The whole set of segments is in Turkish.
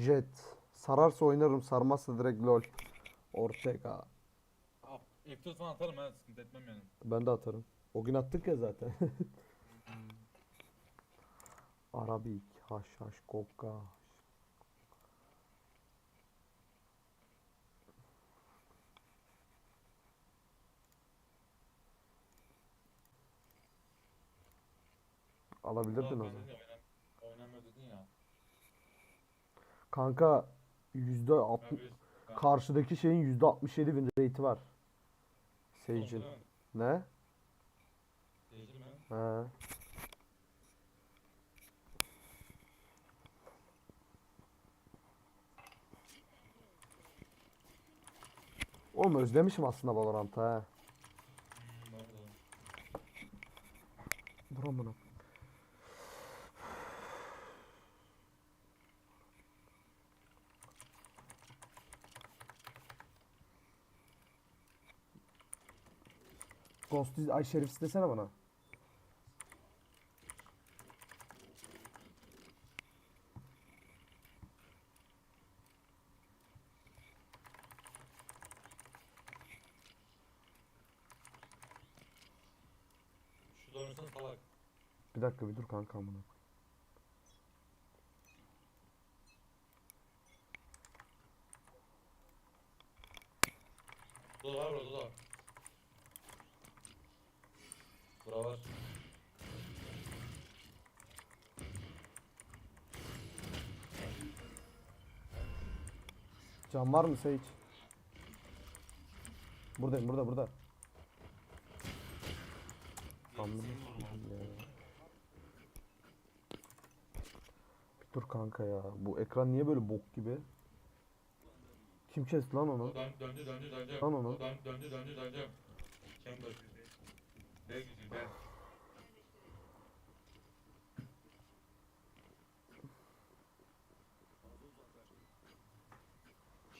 Jet. Sararsa oynarım, sarmazsa direkt LOL. Ortega. F4 falan atarım ha sıkıntı etmem yani. Ben de atarım. O gün attık ya zaten. Arabik, haş haş, kokka. Alabilirdin o zaman. ben dedin ya, oynam- Oynamıyor dedin ya. Kanka yüzde altmış ben- karşıdaki şeyin yüzde 67 win rate'i var. Sage'in. Ne? Seyirci mi? He. Oğlum özlemişim aslında Valorant'ı ha. Hmm, doğru. Buram Ghost ay şerif istesene bana. Şu dönüşten salak. Bir dakika bir dur kanka amına. Dur var burada dur. Bura var. Can var mı Sage? Buradayım burada burada. Anladım. Dur kanka ya. Bu ekran niye böyle bok gibi? Kim kesti lan onu? O dön, döndü döndü döndü. Lan onu. Dön, döndü döndü döndü. Chamber. Ne güzel be.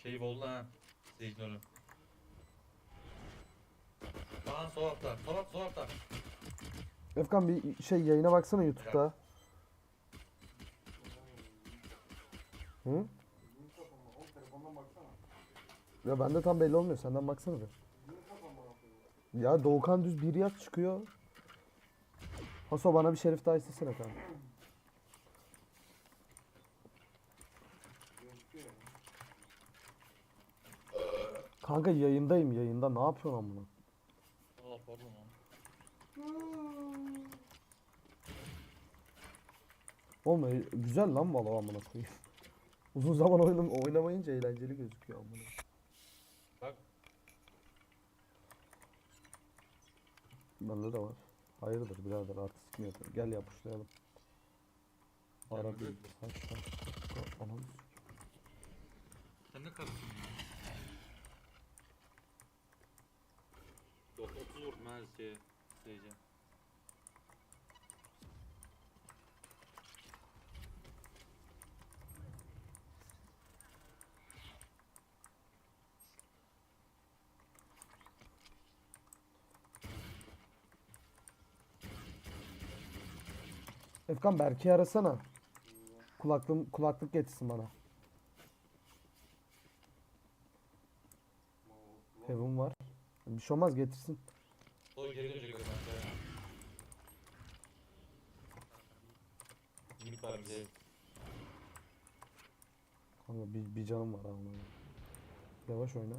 Şey oldu ha. Seyircileri. Kaan sol altta. Sol altta sol altta. Efkan bir şey yayına baksana YouTube'da. Hı? Ya bende tam belli olmuyor. Senden baksana bir. Ya Doğukan düz bir yaz çıkıyor. Haso bana bir şerif daha istesene kanka. Kanka yayındayım yayında. Ne yapıyorsun amına? Aa pardon lan. Oğlum e, güzel lan valla amına koyayım. Uzun zaman oynam oynamayınca eğlenceli gözüküyor amına. Bak. Bende de var. Hayırdır birader artistik mi yapıyor? Gel yapışlayalım. Ara Gel bir bakalım. kaç kaç. Anam. Sen ne karısın ya? Yok 30 vurdum her şeye. Seyirci. Efkan Berke'yi arasana. Kulaklığım, kulaklık getirsin bana. Heaven var. Bir şey olmaz getirsin. Var bize. Kanka bir, bir canım var ama. Yavaş oyna.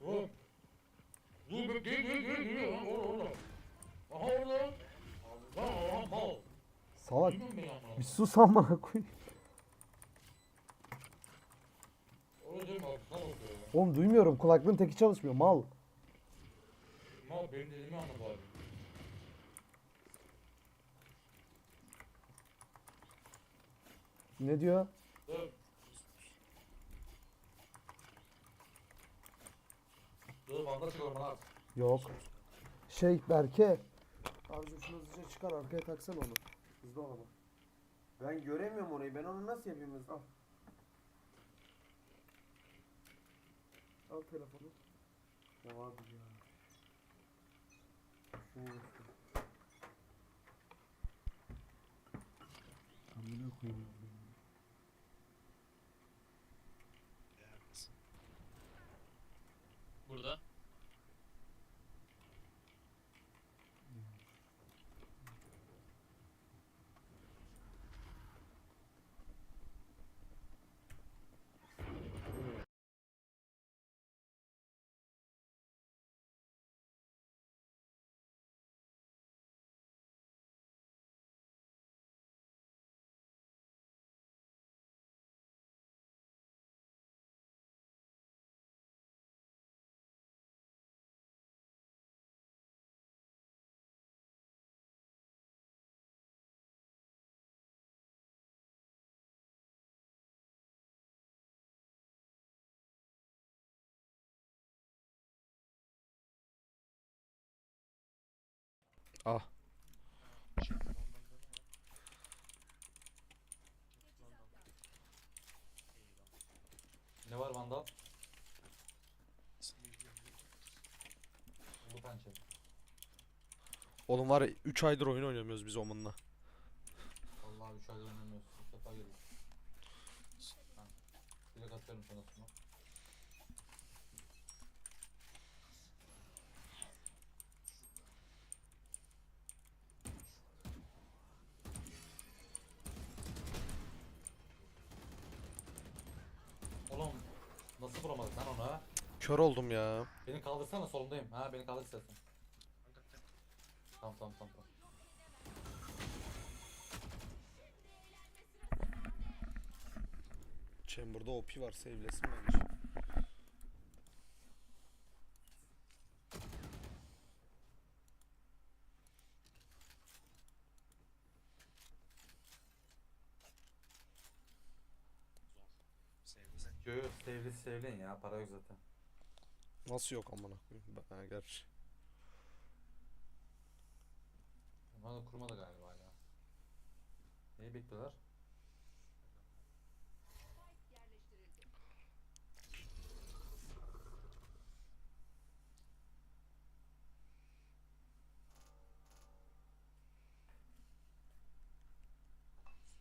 Oğlum. Dur dur gel gel gel gel. Orada orada. Aha orada. Lan aha mal. Salak. Bir sus amına koy. Orada diyorum abi sal bakıyor ya. Oğlum duymuyorum. Kulaklığın teki çalışmıyor. Mal. Mal benim dediğimi anla bari. Ne diyor? Dur. Dur banda çıkıyorum bana at. Yok. Şey Berke. Abicim şunu hızlıca çıkar arkaya taksana onu. Hızlı ol ama. Ben göremiyorum orayı. Ben onu nasıl yapayım hızlı? Al. Al telefonu. Ya abi ya. Amına koyayım. Ah. Şey, Vandal'da ne var? Vandal. Bu pençe. Oğlum var ya 3 aydır oyun oynamıyoruz biz Omun'la. Vallahi 3 aydır oynamıyoruz. Defa girdik. Ha. Direkt atıyorum sana sunu. Kör oldum ya. Beni kaldırsana solundayım. Ha beni kaldır istersen. Tamam tamam tamam. tamam. Chamber'da OP var save'lesin bence. Yo yo sevli sevleyin ya para yok zaten. Nasıl yok amına koyayım? Ben- Ha, gerçi. Da kurmadı galiba hala. Neyi bekliyorlar?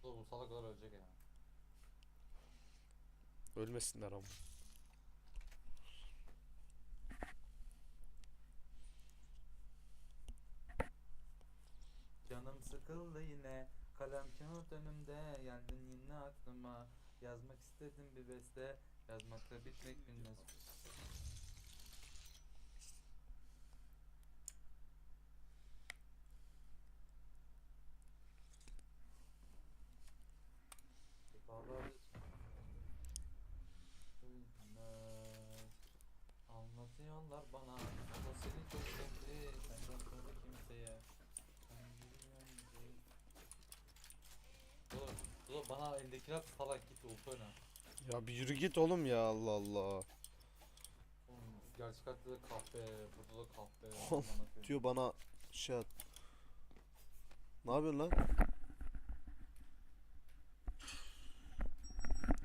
Dur bu salaklar ölecek ya. Ölmesinler ama. Canım sıkıldı yine. Kalem kağıt önümde Geldin yine aklıma. Yazmak istedim bir beste Yazmakla bitmek bilmez Bağlar Bilmez. Anlatıyorlar bana Ama seni çok sevdi Senden sonra kimseye Ben bilmem Dur, dur bana eldekiler salak git ulti oyna. Ya bir yürü git oğlum ya Allah Allah. Oğlum gerçek hayatta da kahpe, burada da kahpe. Oğlum, amına koyayım. Diyor bana şey at. Ne yapıyorsun lan?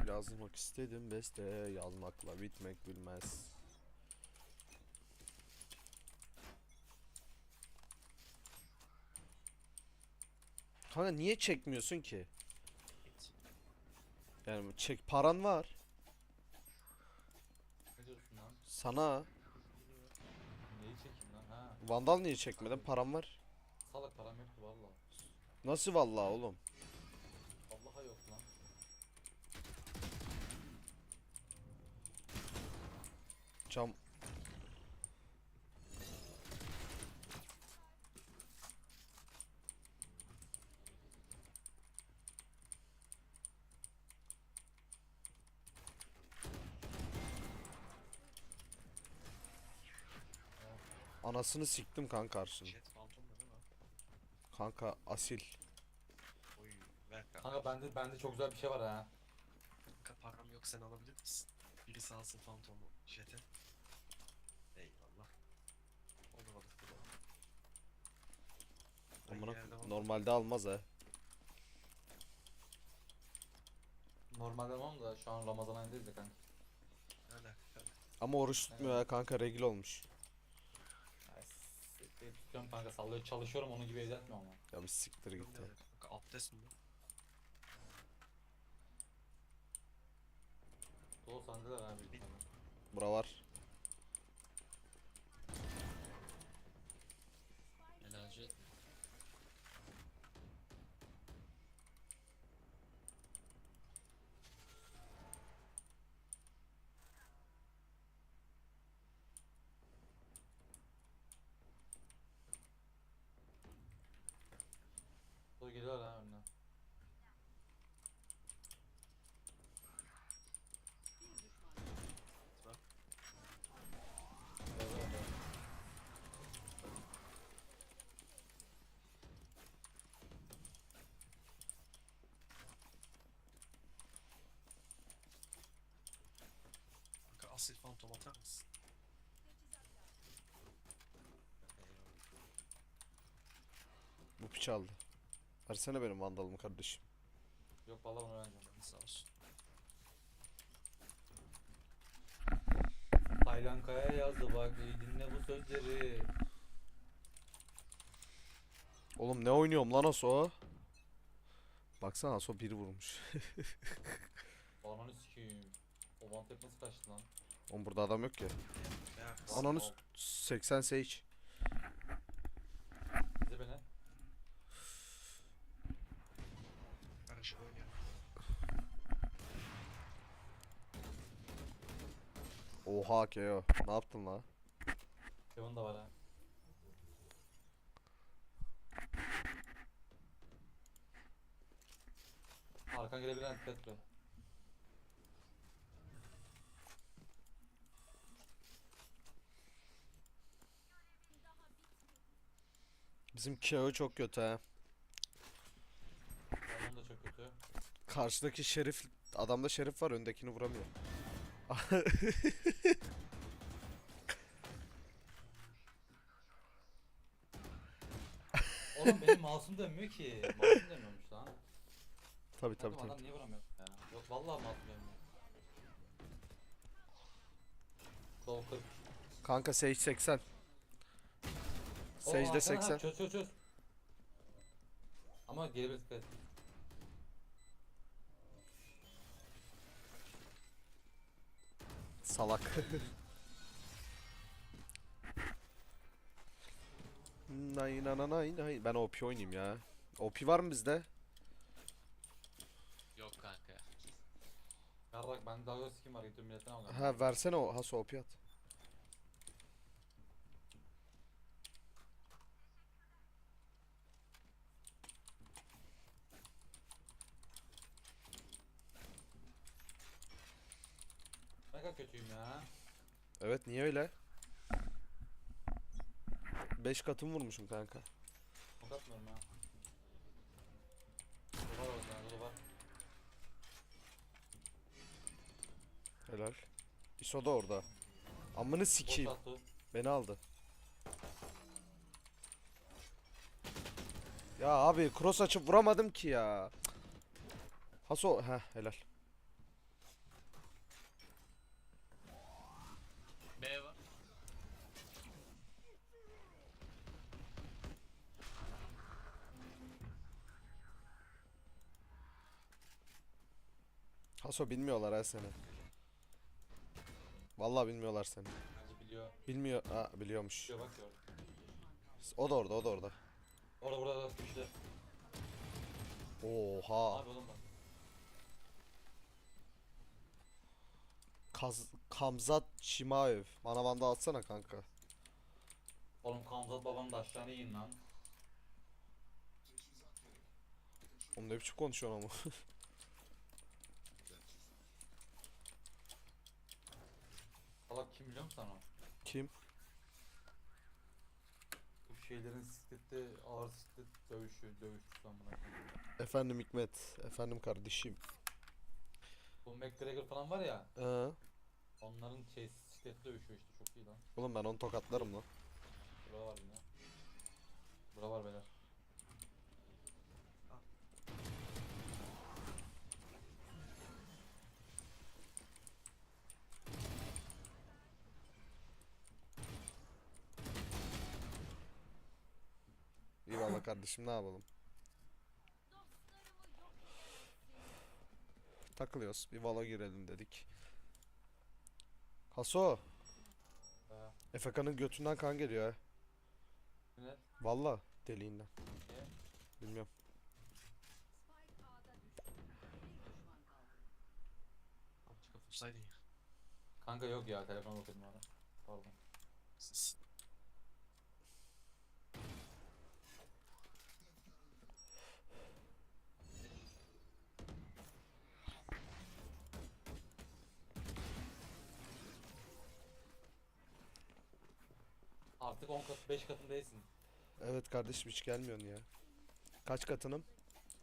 Yazmak istedim beste yazmakla bitmek bilmez. Kanka niye çekmiyorsun ki? Yani çek paran var. Ne diyorsun lan? Sana Neyi çekeyim lan ha? Vandal niye çekmedin? Param var. Salak param yoktu valla. Nasıl vallahi oğlum? Vallahi yok lan. Cam Anasını siktim kanka karşını. Phantom da? Kanka asil. Oy ver kanka. Kanka bende bende çok güzel bir şey var ha. Kanka param yok sen alabilir misin? Birisi alsın Phantom'u. Jet'e. Eyvallah. Olur olur. Ben Amına normalde almaz ha. Normalde tamam da şu an Ramazan ayındayız ya kanka. Ne alaka? Ama oruç tutmuyor ha kanka regl olmuş. Siktir tutuyorum kanka sallıyor çalışıyorum onun gibi evde etmiyorum ama. Ya bir siktir git ya. Kanka abdest mi? Dolu sendeler abi. bir tane. Bura var. Dolu geliyor ha önüne. Kanka asil Phantom atar mısın? Eyvallah. çaldı. Versene benim vandalımı kardeşim. Yok vallahi onu öğreneceğim. Sağ olsun. Taylan Kaya yazdı bak iyi dinle bu sözleri. Oğlum ne oynuyorum lan Aso? Baksana Aso bir vurmuş. Ananı sikeyim. O tap nasıl kaçtı lan? Oğlum burada adam yok ki. Ananı Al. s- 80 sage. Bize beni. Karşı Oha Keo. Ne yaptın lan? Kevin da var ha. Arkan gelebilen dikkat. Bizim Keo çok kötü ha. Onun da çok kötü. Karşıdaki şerif adamda şerif var öndekini vuramıyor. Oğlum benim mouse'um dönmüyor ki. Mouse'um dönmüyormuş lan. Tabi tabi Oğlum tabi. Adam niye vuramıyor ya? Yok vallahi mouse'um dönmüyor. Low 40. Kanka Sage 80. Oo, Sage'de arkana 80. ha, Çöz çöz çöz. Ama geri bir dikkat et. Salak. Nay nay nay nay. Ben OP oynayayım ya. OP var mı bizde? Yok kanka. Yarrak ben dalga skin var gidiyorum milletten alacağım. Ha versene o Haso OP at. Kadar kötüyüm ya. Evet niye öyle? 5 katım vurmuşum kanka. Çok atmıyorum ya. Dolu var orada dolu var. Helal. ISO da orada. Amını sikeyim. attı. Beni aldı. Ya abi cross açıp vuramadım ki ya. Haso heh helal. B var. Haso bilmiyorlar ha seni. Vallahi bilmiyorlar seni. Bence biliyor. Bilmiyor. Ha biliyormuş. Biliyor bak. O da orada, o da orada. Orada burada da düştü. Oha. Abi oğlum bak. Kaz Kamzat Şimaev. Bana banda atsana kanka. Oğlum Kamzat babanın da aşağıya in lan. Oğlum ne biçim konuşuyorsun ama. Salak kim biliyor musun sen o? Kim? Bu şeylerin siklette ağır siklet dövüşü dövüşçü sen buna. Efendim Hikmet. Efendim kardeşim. Bu McGregor falan var ya. Ee, Onların şey siklette dövüşüyor işte çok iyi lan. oğlum ben onu tokatlarım lan. Bura var yine. Bura var beyler. Eyvallah kardeşim ne yapalım? Takılıyoruz. Bir Valo girelim dedik. Haso. Efeka'nın götünden kan geliyor ha. ne? Valla deliğinden. Niye? Bilmiyorum. Çıkıp vursaydın ya. Kanka yok ya telefona bakıyordum ara. Pardon. Siz- Artık 10 kat 5 katın değilsin. Evet kardeşim hiç gelmiyorsun ya. Kaç katınım?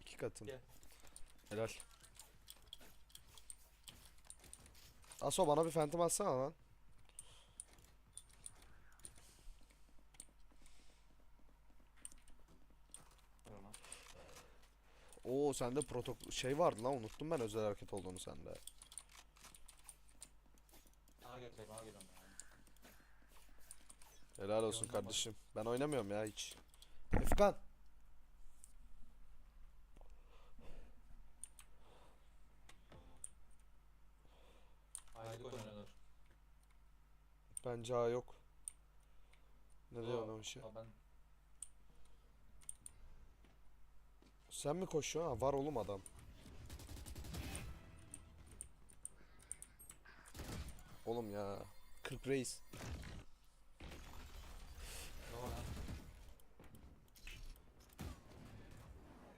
İki katın. Gel. Helal. Aso bana bir phantom atsana lan. Oo sende protokol şey vardı lan unuttum ben özel hareket olduğunu sende. Bana gel, bana gel onu. Helal olsun kardeşim. Ben oynamıyorum ya hiç. Efkan. Aylık oynanır. Bence A yok. Ne diyor Yok. ona o şey? Aa, Ben Sen mi koşuyorsun? Ha var oğlum adam. Oğlum ya. 40 reis. ne var lan?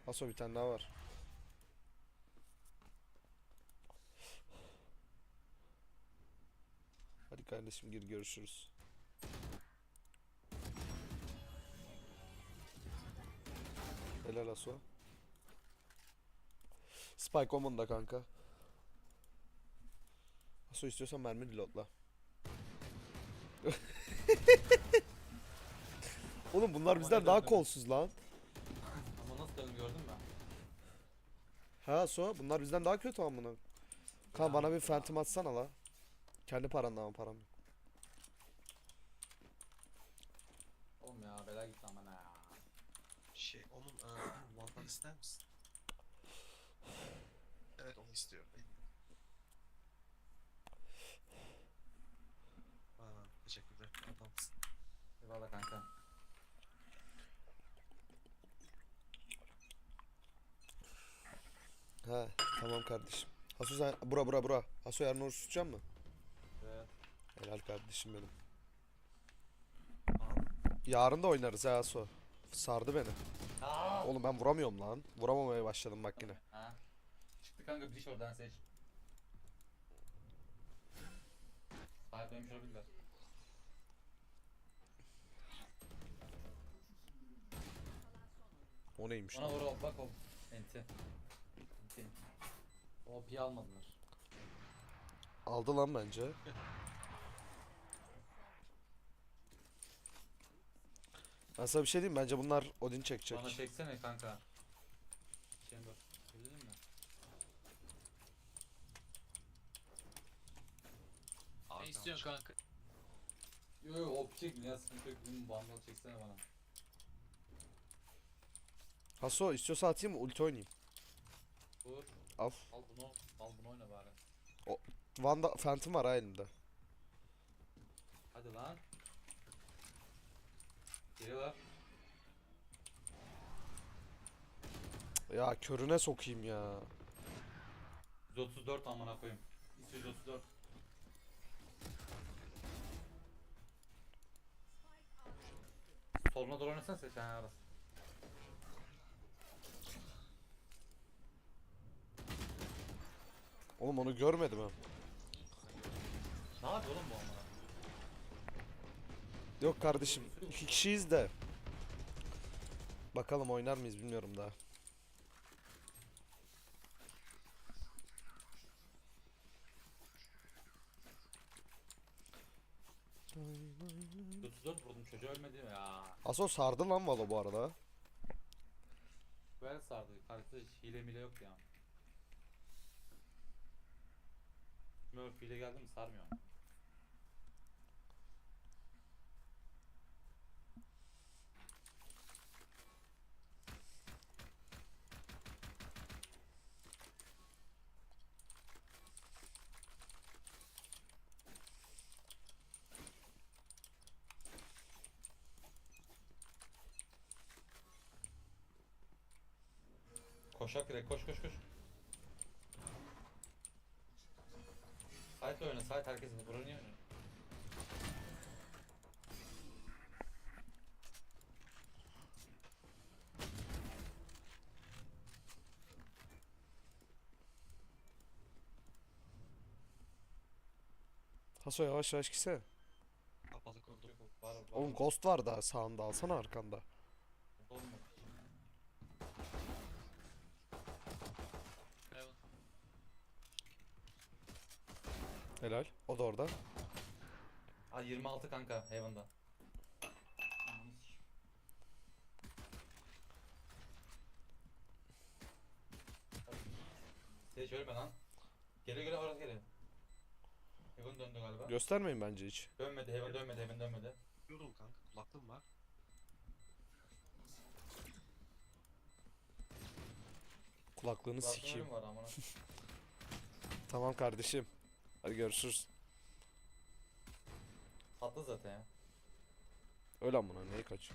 Aso bir tane daha var. Hadi kardeşim gir görüşürüz. Helal Aso. Spike Omen da kanka. Aso istiyorsan mermi reloadla. Oğlum bunlar bizden daha kolsuz lan. Ama nasıl döndü gördün mü? Ha so bunlar bizden daha kötü amına. Kan bana bir phantom atsana la. Kendi paranla ama param yok. Oğlum ya bela gitti aman ha. Şey onun aa, Vandal ister misin? Evet onu istiyorum. Aa, teşekkürler. Adamsın. Eyvallah kanka. He tamam kardeşim. Hasu sen bura bura bura. Hasu yarın oruç tutacak mı? Evet. Helal kardeşim benim. Yarın da oynarız ha Hasu. Sardı beni. Aa! Oğlum ben vuramıyorum lan. Vuramamaya başladım bak yine. Ha? Çıktı kanka bir diş oradan seç. Sahiplenmiş olabilirler. O neymiş Ona lan? vur bak o. Enti. O pi almadılar. Aldı lan bence. Ben sana bir şey diyeyim bence bunlar Odin çekecek. Bana çeksene kanka. Chamber. Bildin mi? Ne istiyorsun kanka? Yo yo o çek ya sıkıntı yok. Benim bandal çeksene bana. Haso istiyorsa atayım mı? Ulti oynayayım. Vur. Al. Al bunu. Al bunu oyna bari. Vanda Phantom var ha elimde. Hadi lan. Geliyorlar. Ya körüne sokayım ya. 134 amına koyayım. 134. Soluna doğru oynasana sen arası. Oğlum onu görmedim ha. Ne yapıyor oğlum bu amına? Yok kardeşim. iki kişiyiz de. Bakalım oynar mıyız bilmiyorum daha. 34 vurdum çocuğa ölmedi mi ya? Aso sardı lan Valo bu arada. Böyle sardı. Hiç hile mile yok ya. Smurf hile geldi mi sarmıyor. Koşak direkt koş koş koş. Site oyna site herkesin buranı oynuyor? Haso yavaş yavaş gitsene. Kapalı kurdum. Var var. Oğlum Ghost var daha sağında alsana arkanda. Olmadı. Heaven. Helal. O da orada. Aa 26 kanka Heaven'da. Sage ölme lan. Gele gele orası gele. Heaven döndü galiba. Göstermeyin bence hiç. Dönmedi Heaven dönmedi Heaven dönmedi. Yorum kanka. Kulaklığım var. Kulaklığını sikeyim. ölüm var amına. Tamam kardeşim. Hadi görüşürüz. Tatlı zaten ya. Öyle amına neyi kaç.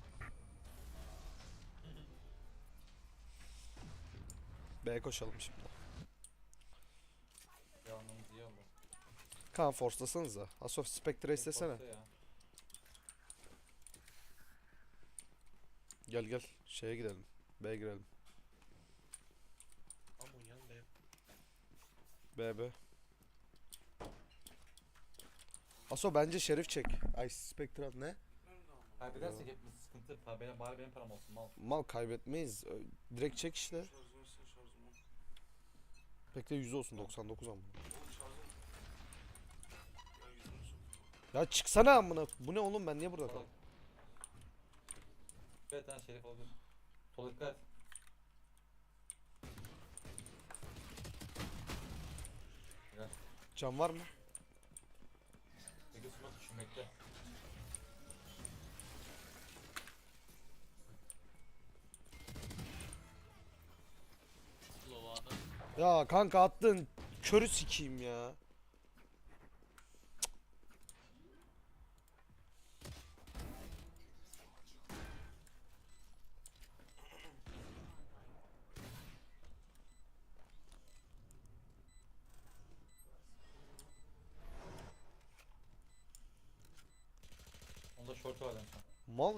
B'ye koşalım şimdi. Yanımız iyi oldu. Kaan forslasanıza. Asof Spectre istesene. Korktu ya. Gel gel. Şeye gidelim. B'ye girelim. Aman yanındayım. B B. Aso bence Şerif çek. Ay Spectre at ne? Kaybedersek hepimiz sıkıntı. Pa- Benim, bari benim param olsun mal. Mal kaybetmeyiz. Ö- Direkt çek işte. Bekle 100 olsun 99 amına. Ya çıksana amına. Bu ne oğlum ben niye burada kaldım? Bir tane şerif oldu. Sol dikkat. Can var mı? Lova'da. Ya kanka attın. Körü sikeyim ya.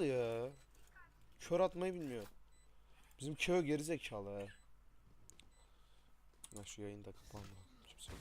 Mal ya. Kör atmayı bilmiyor. Bizim kör gerizekalı. Ben şu yayını da kapağım. Kimse.